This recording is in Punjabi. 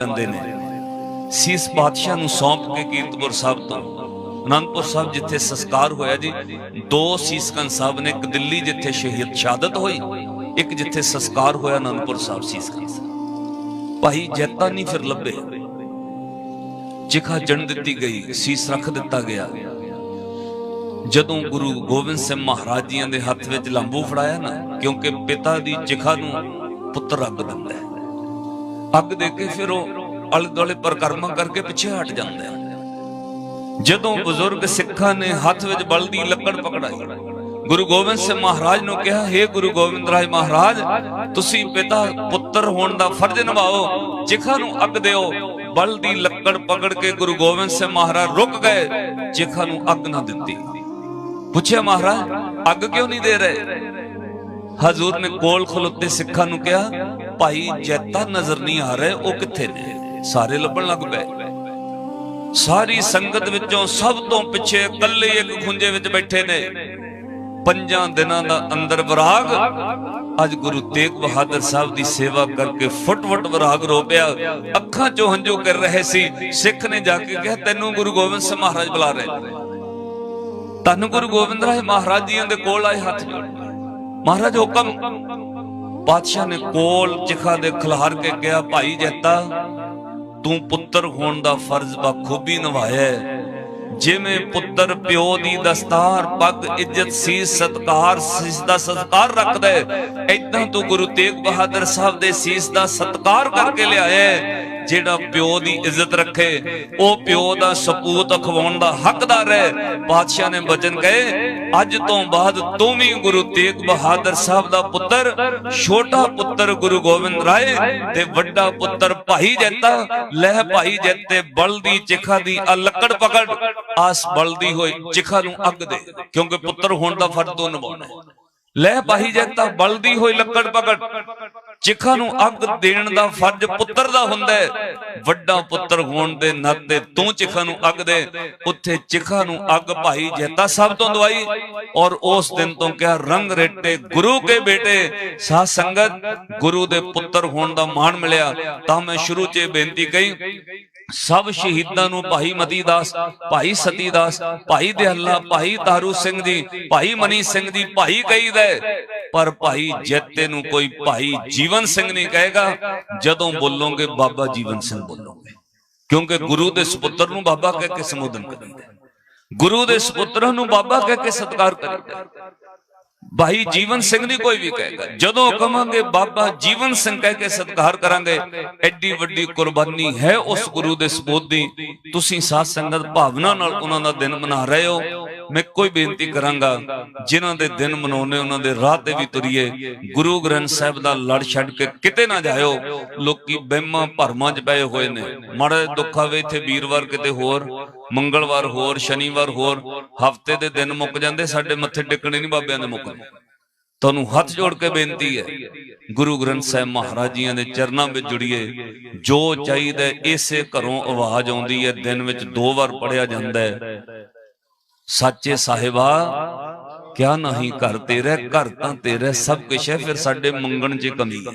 ਜਾਂਦੇ ਨੇ। ਸੀਸ ਬਾਦਸ਼ਾਹ ਨੂੰ ਸੌਂਪ ਕੇ ਕੀਰਤਪੁਰ ਸਾਹਿਬ ਤੋਂ। ਅਨੰਦਪੁਰ ਸਾਹਿਬ ਜਿੱਥੇ ਸੰਸਕਾਰ ਹੋਇਆ ਜੀ, ਦੋ ਸੀਸਕਨ ਸਾਹਿਬ ਨੇ, ਇੱਕ ਦਿੱਲੀ ਜਿੱਥੇ ਸ਼ਹੀਦ ਸ਼ਹਾਦਤ ਹੋਈ, ਇੱਕ ਜਿੱਥੇ ਸੰਸਕਾਰ ਹੋਇਆ ਅਨੰਦਪੁਰ ਸਾਹਿਬ ਸੀਸਕਨ ਭਾਈ ਜੈਤਾ ਨਹੀਂ ਫਿਰ ਲੱਭੇ। ਚਿਖਾ ਜਣ ਦਿੱਤੀ ਗਈ, ਸੀਸ ਰੱਖ ਦਿੱਤਾ ਗਿਆ। ਜਦੋਂ ਗੁਰੂ ਗੋਬਿੰਦ ਸਿੰਘ ਮਹਾਰਾਜ ਜੀਆਂ ਦੇ ਹੱਥ ਵਿੱਚ ਲੰਬੂ ਫੜਾਇਆ ਨਾ, ਕਿਉਂਕਿ ਪਿਤਾ ਦੀ ਚਿਖਾ ਨੂੰ ਪੁੱਤਰ ਅੱਗ ਦਿੰਦਾ ਹੈ। ਅੱਗ ਦੇ ਕੇ ਫਿਰ ਉਹ ਅਲ ਦੁਆਲੇ ਪਰਕਰਮਾ ਕਰਕੇ ਪਿੱਛੇ ਹਟ ਜਾਂਦਾ ਹੈ ਜਦੋਂ ਬਜ਼ੁਰਗ ਸਿੱਖਾਂ ਨੇ ਹੱਥ ਵਿੱਚ ਬਲਦੀ ਲੱਕੜ ਪਕੜਾਈ, ਗੁਰੂ ਗੋਬਿੰਦ ਸਿੰਘ ਮਹਾਰਾਜ ਨੂੰ ਕਿਹਾ हे ਗੁਰੂ ਗੋਬਿੰਦ ਰਾਜ ਮਹਾਰਾਜ, ਤੁਸੀਂ ਪਿਤਾ ਪੁੱਤਰ ਹੋਣ ਦਾ ਫਰਜ਼ ਨਿਭਾਓ ਚਿਖਾ ਨੂੰ ਅੱਗ ਦਿਓ ਬਲਦੀ ਲੱਕੜ ਪਕੜ ਕੇ ਗੁਰੂ ਗੋਬਿੰਦ ਸਿੰਘ ਮਹਾਰਾਜ ਰੁਕ ਗਏ ਚਿਖਾ ਨੂੰ ਅੱਗ ਨਾ ਦਿੱਤੀ। ਪੁੱਛਿਆ, ਮਹਾਰਾਜ, ਅੱਗ ਕਿਉਂ ਨਹੀਂ ਦੇ ਰਹੇ? ਹਜ਼ੂਰ ਨੇ ਕੋਲ ਖਲੋਤੇ ਸਿੱਖਾਂ ਨੂੰ ਕਿਹਾ ਭਾਈ ਜੈਤਾ ਨਜ਼ਰ ਨਹੀਂ ਆ ਰਹੇ, ਉਹ ਕਿੱਥੇ ਨੇ? ਸਾਰੇ ਲੱਭਣ ਲੱਗ ਪਏ। ਸਾਰੀ ਸੰਗਤ ਵਿੱਚੋਂ ਸਭ ਤੋਂ ਪਿੱਛੇ ਇਕੱਲੇ ਇੱਕ ਖੁੰਝੇ ਵਿੱਚ ਬੈਠੇ ਨੇ। ਪੰਜਾਂ ਦਿਨਾਂ ਦਾ ਅੰਦਰ ਵਿਰਾਗ। ਅੱਜ ਗੁਰੂ ਤੇਗ ਬਹਾਦਰ ਸਾਹਿਬ ਦੀ ਸੇਵਾ ਕਰਕੇ ਫੁੱਟ-ਫੁੱਟ ਵਿਰਾਗ ਰੋ ਪਿਆ ਅੱਖਾਂ ਚੋਂ ਹੰਝੂ ਕਰ ਰਹੇ ਸੀ। ਸਿੱਖ ਨੇ ਜਾ ਕੇ ਕਿਹਾ, ਤੈਨੂੰ ਗੁਰੂ ਗੋਬਿੰਦ ਸਿੰਘ ਮਹਾਰਾਜ ਬੁਲਾ ਰਹੇ ਨੇ। ਗੁਰੂ ਗੋਬਿੰਦ ਰਾਏ ਮਹਾਰਾਜ ਜੀਆਂ ਦੇ ਕੋਲ ਆਏ ਹੱਥ ਜੋੜ। ਮਹਾਰਾਜ, ਹੁਕਮ ਪਾਤਸ਼ਾਹ ਨੇ ਕੋਲ ਚਿਖਾ ਦੇ ਖਿਲਾਰ ਕੇ ਕਿਹਾ, ਭਾਈ ਜੈਤਾ, ਤੂੰ ਪੁੱਤਰ ਹੋਣ ਦਾ ਫਰਜ਼ ਬਖੂਬੀ ਨਿਭਾਇਆ ਜਿਵੇਂ ਪੁੱਤਰ ਪਿਓ ਦੀ ਦਸਤਾਰ, ਪੱਗ, ਇੱਜ਼ਤ ਸੀ ਸਤਕਾਰ, ਸੀਸ ਦਾ ਸਤਕਾਰ ਰੱਖਦਾ ਹੈ ਐਦਾਂ ਤੂੰ ਗੁਰੂ ਤੇਗ ਬਹਾਦਰ ਸਾਹਿਬ ਦੇ ਸੀਸ ਦਾ ਸਤਕਾਰ ਕਰਕੇ ਲਿਆਇਆ ਜਿਹੜਾ ਪਿਓ ਦੀ ਇੱਜ਼ਤ ਰੱਖੇ, ਉਹ ਪਿਓ ਦਾ ਸਪੂਤ ਅਖਵਾਉਣ ਦਾ ਹੱਕਦਾਰ ਹੈ ਬਾਦਸ਼ਾਹ ਨੇ ਬਚਨ ਕਹੇ, ਅੱਜ ਤੋਂ ਬਾਅਦ ਤੂੰ ਵੀ ਗੁਰੂ ਤੇਗ ਬਹਾਦਰ ਸਾਹਿਬ ਦਾ ਪੁੱਤਰ, ਛੋਟਾ ਪੁੱਤਰ ਗੁਰੂ ਗੋਬਿੰਦ ਰਾਏ ਤੇ ਵੱਡਾ ਪੁੱਤਰ ਭਾਈ ਜੈਤਾ ਲਹਿ ਭਾਈ ਜੈਤੇ ਬਲਦੀ ਚਿਖਾ ਦੀ ਆ ਲੱਕੜ ਪਕੜ, ਆਸ ਬਲਦੀ ਹੋਈ ਚਿਖਾ ਨੂੰ ਅੱਗ ਦੇ, ਕਿਉਂਕਿ ਪੁੱਤਰ ਹੋਣ ਦਾ ਫਰਜ਼ ਤੂੰ ਨਿਭਾਉਣਾ ਹੈ। ਲੈ ਭਾਈ ਜੈਤਾ, ਬਲਦੀ ਹੋਈ ਲੱਕੜ ਪਕੜ ਚਿਖਾ ਨੂੰ ਅੱਗ ਦੇਣ ਦਾ ਫਰਜ਼ ਪੁੱਤਰ ਦਾ ਹੁੰਦਾ ਹੈ। ਵੱਡਾ ਪੁੱਤਰ ਹੋਣ ਦੇ ਨਾਤੇ ਤੂੰ ਚਿਖਾ ਨੂੰ ਅੱਗ ਦੇ। ਉੱਥੇ ਚਿਖਾ ਨੂੰ ਅੱਗ ਭਾਈ ਜੈਤਾ ਸਭ ਤੋਂ ਦਵਾਈ। ਔਰ ਉਸ ਦਿਨ ਤੋਂ ਕਿਹਾ ਰੰਗ ਰੇਟੇ ਗੁਰੂ ਕੇ ਬੇਟੇ ਸਾਧ ਸੰਗਤ ਗੁਰੂ ਦੇ ਪੁੱਤਰ ਹੋਣ ਦਾ ਮਾਣ ਮਿਲਿਆ। ਤਾਂ ਮੈਂ ਸ਼ੁਰੂ 'ਚ ਬੇਨਤੀ ਕਹੀ ਸਭ ਸ਼ਹੀਦਾਂ ਨੂੰ ਭਾਈ ਮਤੀ ਦਾਸ ਭਾਈ ਸਤੀ ਦਾਸ ਭਾਈ ਦਿਹਲਾ ਭਾਈ ਤਾਰੂ ਸਿੰਘ ਜੀ ਭਾਈ ਮਨੀ ਸਿੰਘ ਜੀ ਭਾਈ ਕਹੀਦਾ ਹੈ। ਪਰ ਭਾਈ ਜੈਤੇ ਨੂੰ ਕੋਈ ਭਾਈ ਜੀਵਨ ਸਿੰਘ ਨਹੀਂ ਕਹੇਗਾ, ਜਦੋਂ ਬੋਲੋਗੇ ਬਾਬਾ ਜੀਵਨ ਸਿੰਘ ਬੋਲੋਗੇ। ਕਿਉਂਕਿ ਗੁਰੂ ਦੇ ਸੁਪੁੱਤਰ ਨੂੰ ਬਾਬਾ ਕਹਿ ਕੇ ਸੰਬੋਧਨ ਕਰੀਦਾ ਗੁਰੂ ਦੇ ਸੁਪੁੱਤਰਾਂ ਨੂੰ ਬਾਬਾ ਕਹਿ ਕੇ ਸਤਿਕਾਰ ਕਰੀਦਾ ਭਾਈ ਜੀਵਨ ਸਿੰਘ ਨਹੀਂ ਕੋਈ ਵੀ ਕਹੇਗਾ, ਜਦੋਂ ਕਹਾਂਗੇ ਬਾਬਾ ਜੀਵਨ ਸਿੰਘ ਕਹਿ ਕੇ ਸਤਿਕਾਰ ਕਰਾਂਗੇ, ਐਡੀ ਵੱਡੀ ਕੁਰਬਾਨੀ ਹੈ ਉਸ ਗੁਰੂ ਦੇ ਸਪੋਤ ਦੀ। ਤੁਸੀਂ ਸਾਧ ਸੰਗਤ ਭਾਵਨਾ ਨਾਲ ਉਹਨਾਂ ਦਾ ਦਿਨ ਮਨਾ ਰਹੇ ਹੋ। ਮੈਂ ਕੋਈ ਬੇਨਤੀ ਕਰਾਂਗਾ, ਜਿਨ੍ਹਾਂ ਦੇ ਦਿਨ ਮਨਾਉਣੇ ਉਹਨਾਂ ਦੇ ਰਾਹ ਤੇ ਵੀ ਤੁਰੀਏ, ਗੁਰੂ ਗ੍ਰੰਥ ਸਾਹਿਬ ਦਾ ਲੜ ਛੱਡ ਕੇ ਕਿਤੇ ਨਾ ਜਾਇਓ, ਲੋਕੀ ਬਹਿਮਾਂ ਭਰਮਾਂ 'ਚ ਪਏ ਹੋਏ ਨੇ। ਮਾੜਾ ਦੁੱਖ ਆਵੇ ਇੱਥੇ ਵੀਰਵਾਰ ਕਿਤੇ ਹੋਰ, ਮੰਗਲਵਾਰ ਹੋਰ, ਸ਼ਨੀਵਾਰ ਹੋਰ, ਹਫ਼ਤੇ ਦੇ ਦਿਨ ਮੁੱਕ ਜਾਂਦੇ, ਸਾਡੇ ਮੱਥੇ ਟਿਕਣੇ ਨਹੀਂ ਬਾਬਿਆਂ ਦੇ ਮੁੱਕਦੇ ਤੁਹਾਨੂੰ ਹੱਥ ਜੋੜ ਕੇ ਬੇਨਤੀ ਹੈ, ਗੁਰੂ ਗ੍ਰੰਥ ਸਾਹਿਬ ਮਹਾਰਾਜ ਜੀਆਂ ਦੇ ਚਰਨਾਂ ਵਿੱਚ ਜੁੜੀਏ, ਜੋ ਚਾਹੀਦਾ ਇਸੇ ਘਰੋਂ ਆਵਾਜ਼ ਆਉਂਦੀ ਹੈ, ਦਿਨ ਵਿੱਚ ਦੋ ਵਾਰ ਪੜਿਆ ਜਾਂਦਾ ਹੈ। ਸੱਚੇ ਸਾਹਿਬਾ, ਕਿਆ ਨਹੀਂ ਘਰ ਤੇਰਾ, ਘਰ ਤਾਂ ਤੇਰਾ, ਸਭ ਕੁਛ ਹੈ, ਫਿਰ ਸਾਡੇ ਮੰਗਣ 'ਚ ਕਮੀ ਹੈ।